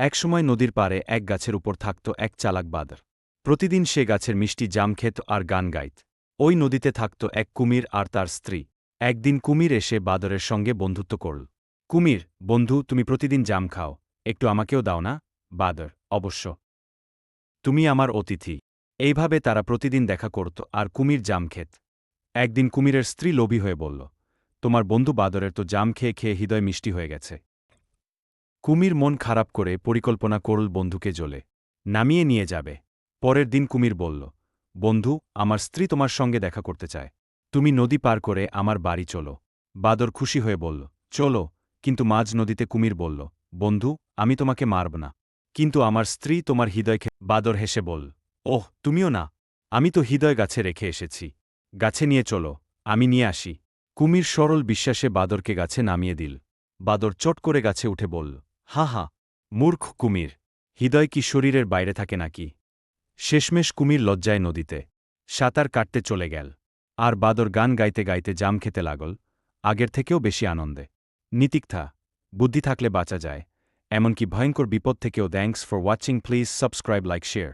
একসময় নদীর পারে এক গাছের উপর থাকত এক চালাক বাদর। প্রতিদিন সে গাছের মিষ্টি জাম খেত আর গান গাইত। ওই নদীতে থাকত এক কুমির আর তার স্ত্রী। একদিন কুমির এসে বাদরের সঙ্গে বন্ধুত্ব করল। কুমির, বন্ধু, তুমি প্রতিদিন জাম খাও। একটু আমাকেও দাও না? বাদর, অবশ্য। তুমি আমার অতিথি। এইভাবে তারা প্রতিদিন দেখা করত আর কুমির জাম খেত। একদিন কুমিরের স্ত্রী লোভী হয়ে বলল, তোমার বন্ধু বাদরের তো জাম খেয়ে খেয়ে হৃদয় মিষ্টি হয়ে গেছে। কুমির মন খারাপ করে পরিকল্পনা করল বন্ধুকে জ্বলে নামিয়ে নিয়ে যাবে। পরের দিন কুমির বলল, বন্ধু, আমার স্ত্রী তোমার সঙ্গে দেখা করতে চায়। তুমি নদী পার করে আমার বাড়ি চলো। বাদর খুশি হয়ে বলল, চলো। কিন্তু মাঝ নদীতে কুমির বলল, বন্ধু, আমি তোমাকে মারব না। কিন্তু আমার স্ত্রী তোমার হৃদয় বাদর হেসে বল ওহ, তুমিও না। আমি তো হৃদয় গাছে রেখে এসেছি। গাছে নিয়ে চলো, আমি নিয়ে আসি। কুমির সরল বিশ্বাসে বাদরকে গাছে নামিয়ে দিল। বাদর চট করে গাছে উঠে বলল হা হা মূর্খ কুমির, হৃদয় কি শরীরের বাইরে থাকে নাকি? শেষমেশ কুমির লজ্জায় নদীতে, সাঁতার কাটতে চলে গেল, আর বাদর গান গাইতে গাইতে জাম খেতে লাগল, আগের থেকেও বেশি আনন্দে। নীতিকথা বুদ্ধি থাকলে বাঁচা যায়, এমনকি ভয়ঙ্কর বিপদ থেকেও thanks for watching please subscribe like share